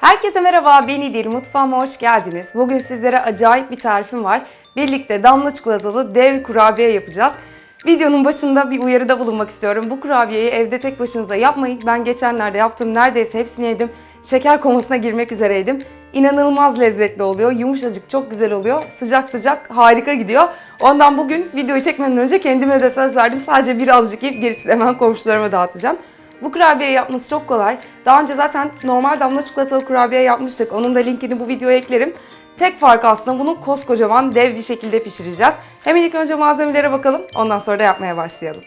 Herkese merhaba, ben İdil. Mutfağıma hoş geldiniz. Bugün sizlere acayip bir tarifim var. Birlikte damla çikolatalı dev kurabiye yapacağız. Videonun başında bir uyarıda bulunmak istiyorum. Bu kurabiyeyi evde tek başınıza yapmayın. Ben geçenlerde yaptım, neredeyse hepsini yedim. Şeker komasına girmek üzereydim. İnanılmaz lezzetli oluyor. Yumuşacık, çok güzel oluyor. Sıcak sıcak harika gidiyor. Ondan bugün videoyu çekmeden önce kendime de söz verdim. Sadece birazcık yiyip gerisini hemen komşularıma dağıtacağım. Bu kurabiye yapması çok kolay. Daha önce zaten normal damla çikolatalı kurabiye yapmıştık. Onun da linkini bu videoya eklerim. Tek fark aslında bunu koskocaman dev bir şekilde pişireceğiz. Hemen ilk önce malzemelere bakalım. Ondan sonra da yapmaya başlayalım.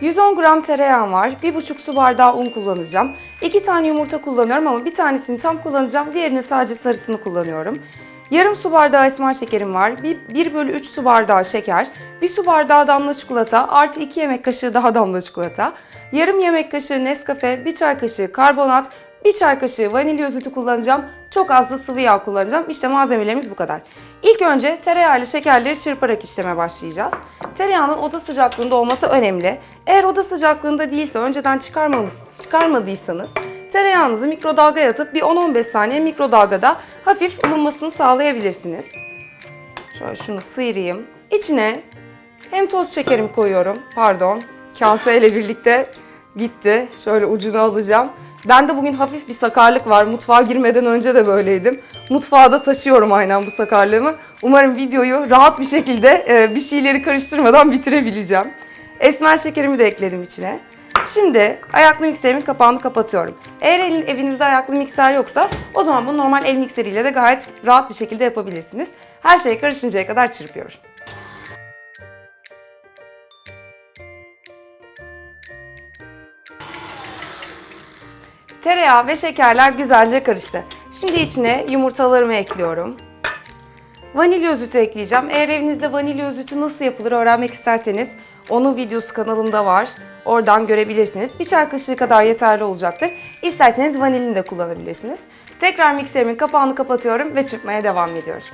110 gram tereyağım var. 1,5 su bardağı un kullanacağım. 2 tane yumurta kullanıyorum ama bir tanesini tam kullanacağım. Diğerini sadece sarısını kullanıyorum. Yarım su bardağı esmer şekerim var. 1 bölü 3 su bardağı şeker. 1 su bardağı damla çikolata. Artı 2 yemek kaşığı daha damla çikolata. Yarım yemek kaşığı Nescafe. 1 çay kaşığı karbonat. 1 çay kaşığı vanilya özütü kullanacağım. Çok az da sıvı yağ kullanacağım. İşte malzemelerimiz bu kadar. İlk önce tereyağı ile şekerleri çırparak işleme başlayacağız. Tereyağının oda sıcaklığında olması önemli. Eğer oda sıcaklığında değilse önceden çıkarmadıysanız tereyağınızı mikrodalgaya atıp bir 10-15 saniye mikrodalgada hafif ılınmasını sağlayabilirsiniz. Şöyle şunu sıyırayım. İçine hem toz şekerimi koyuyorum. Pardon. Kaseyle birlikte gitti. Şöyle ucunu alacağım. Ben de bugün hafif bir sakarlık var. Mutfağa girmeden önce de böyleydim. Mutfağa da taşıyorum aynen bu sakarlığımı. Umarım videoyu rahat bir şekilde e, bir şeyleri karıştırmadan bitirebileceğim. Esmer şekerimi de ekledim içine. Şimdi ayaklı mikserimin kapağını kapatıyorum. Eğer evinizde ayaklı mikser yoksa o zaman bunu normal el mikseriyle de gayet rahat bir şekilde yapabilirsiniz. Her şey karışıncaya kadar çırpıyorum. Tereyağı ve şekerler güzelce karıştı. Şimdi içine yumurtalarımı ekliyorum. Vanilya özütü ekleyeceğim. Eğer evinizde vanilya özütü nasıl yapılır öğrenmek isterseniz onun videosu kanalımda var. Oradan görebilirsiniz. Bir çay kaşığı kadar yeterli olacaktır. İsterseniz vanilini de kullanabilirsiniz. Tekrar mikserimin kapağını kapatıyorum ve çırpmaya devam ediyorum.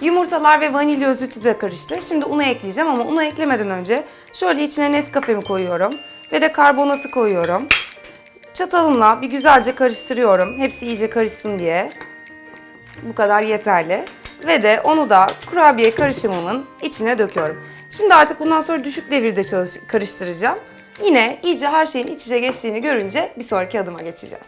Yumurtalar ve vanilya özütü de karıştı. Şimdi unu ekleyeceğim ama unu eklemeden önce şöyle içine Nescafe'mi koyuyorum ve de karbonatı koyuyorum. Çatalımla bir güzelce karıştırıyorum. Hepsi iyice karışsın diye. Bu kadar yeterli. Ve de onu da kurabiye karışımımın içine döküyorum. Şimdi artık bundan sonra düşük devirde çalış- karıştıracağım. Yine iyice her şeyin iç içe geçtiğini görünce bir sonraki adıma geçeceğiz.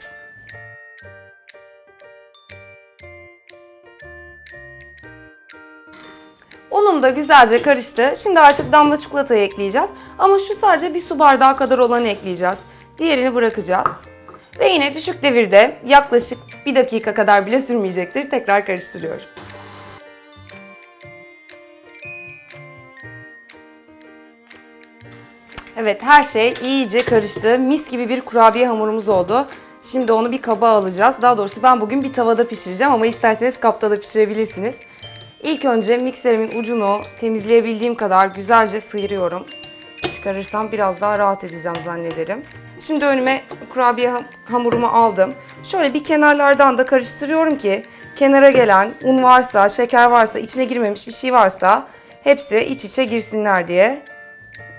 Unum da güzelce karıştı. Şimdi artık damla çikolatayı ekleyeceğiz. Ama şu sadece bir su bardağı kadar olanı ekleyeceğiz. Diğerini bırakacağız. Ve yine düşük devirde yaklaşık bir dakika kadar bile sürmeyecektir. Tekrar karıştırıyorum. Evet her şey iyice karıştı. Mis gibi bir kurabiye hamurumuz oldu. Şimdi onu bir kaba alacağız. Daha doğrusu ben bugün bir tavada pişireceğim ama isterseniz kapta da pişirebilirsiniz. İlk önce mikserimin ucunu temizleyebildiğim kadar güzelce sıyırıyorum. Çıkarırsam biraz daha rahat edeceğim zannederim. Şimdi önüme kurabiye ham- hamurumu aldım. Şöyle bir kenarlardan da karıştırıyorum ki kenara gelen un varsa, şeker varsa, içine girmemiş bir şey varsa hepsi iç içe girsinler diye.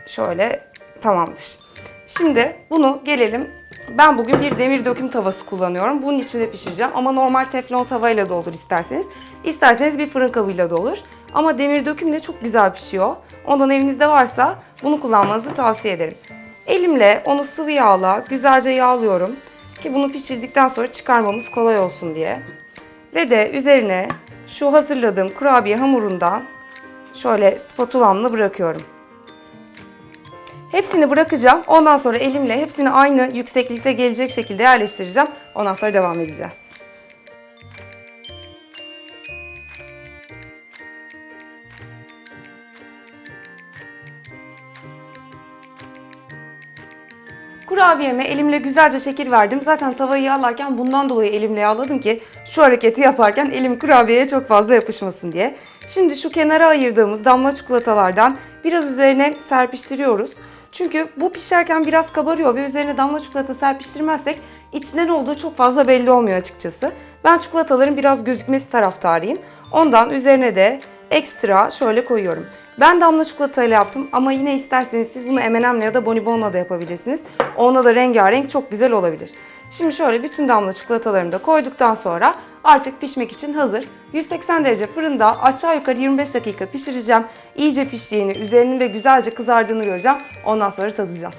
Şöyle tamamdır. Şimdi bunu gelelim. Ben bugün bir demir döküm tavası kullanıyorum. Bunun içinde pişireceğim ama normal teflon tavayla da olur isterseniz. İsterseniz bir fırın kabıyla da olur. Ama demir dökümle çok güzel pişiyor. Ondan evinizde varsa bunu kullanmanızı tavsiye ederim. Elimle onu sıvı yağla güzelce yağlıyorum ki bunu pişirdikten sonra çıkarmamız kolay olsun diye. Ve de üzerine şu hazırladığım kurabiye hamurundan şöyle spatulamla bırakıyorum. Hepsini bırakacağım. Ondan sonra elimle hepsini aynı yükseklikte gelecek şekilde yerleştireceğim. Ondan sonra devam edeceğiz. Kurabiyeme elimle güzelce şekil verdim. Zaten tavayı yağlarken bundan dolayı elimle yağladım ki şu hareketi yaparken elim kurabiyeye çok fazla yapışmasın diye. Şimdi şu kenara ayırdığımız damla çikolatalardan biraz üzerine serpiştiriyoruz. Çünkü bu pişerken biraz kabarıyor ve üzerine damla çikolata serpiştirmezsek içinden olduğu çok fazla belli olmuyor açıkçası. Ben çikolataların biraz gözükmesi taraftarıyım. Ondan üzerine de ekstra şöyle koyuyorum. Ben damla çikolatayla yaptım ama yine isterseniz siz bunu M&M'le ya da Bonibon'la da yapabilirsiniz. Onunla da rengarenk çok güzel olabilir. Şimdi şöyle bütün damla çikolatalarımı da koyduktan sonra artık pişmek için hazır. 180 derece fırında aşağı yukarı 25 dakika pişireceğim. İyice piştiğini, üzerinin de güzelce kızardığını göreceğim. Ondan sonra tadacağız.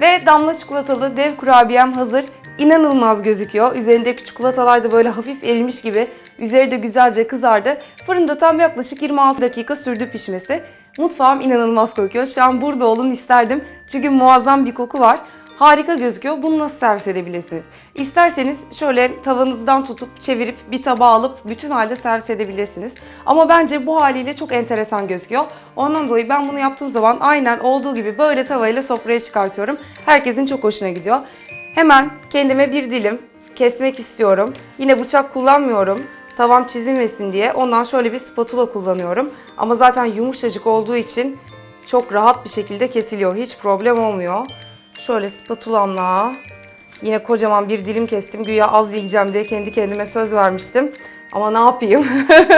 Ve damla çikolatalı dev kurabiyem hazır. İnanılmaz gözüküyor. Üzerindeki çikolatalar da böyle hafif erimiş gibi. Üzeri de güzelce kızardı. Fırında tam yaklaşık 26 dakika sürdü pişmesi. Mutfağım inanılmaz kokuyor. Şu an burada olun isterdim. Çünkü muazzam bir koku var. Harika gözüküyor. Bunu nasıl servis edebilirsiniz? İsterseniz şöyle tavanızdan tutup çevirip bir tabağa alıp bütün halde servis edebilirsiniz. Ama bence bu haliyle çok enteresan gözüküyor. Ondan dolayı ben bunu yaptığım zaman aynen olduğu gibi böyle tavayla sofraya çıkartıyorum. Herkesin çok hoşuna gidiyor. Hemen kendime bir dilim kesmek istiyorum. Yine bıçak kullanmıyorum. Tavam çizilmesin diye. Ondan şöyle bir spatula kullanıyorum. Ama zaten yumuşacık olduğu için çok rahat bir şekilde kesiliyor. Hiç problem olmuyor. Şöyle spatulamla yine kocaman bir dilim kestim. Güya az yiyeceğim diye kendi kendime söz vermiştim. Ama ne yapayım?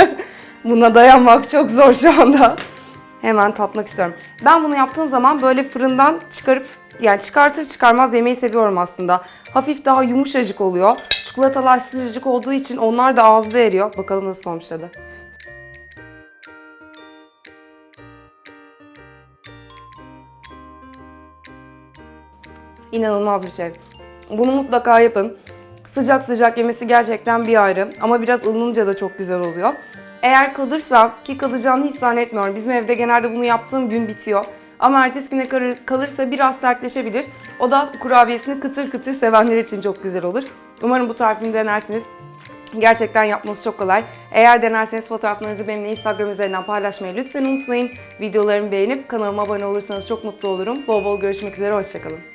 Buna dayanmak çok zor şu anda. Hemen tatmak istiyorum. Ben bunu yaptığım zaman böyle fırından çıkarıp yani çıkartır çıkarmaz yemeği seviyorum aslında. Hafif daha yumuşacık oluyor. Çikolatalar sıcacık olduğu için onlar da ağızda eriyor. Bakalım nasıl olmuş tadı. İnanılmaz bir şey. Bunu mutlaka yapın. Sıcak sıcak yemesi gerçekten bir ayrı ama biraz ılınınca da çok güzel oluyor. Eğer kalırsa ki kalacağını hiç zannetmiyorum. Bizim evde genelde bunu yaptığım gün bitiyor. Ama ertesi güne kal- kalırsa biraz sertleşebilir. O da kurabiyesini kıtır kıtır sevenler için çok güzel olur. Umarım bu tarifimi denersiniz. Gerçekten yapması çok kolay. Eğer denerseniz fotoğraflarınızı benimle Instagram üzerinden paylaşmayı lütfen unutmayın. Videolarımı beğenip kanalıma abone olursanız çok mutlu olurum. Bol bol görüşmek üzere, hoşçakalın.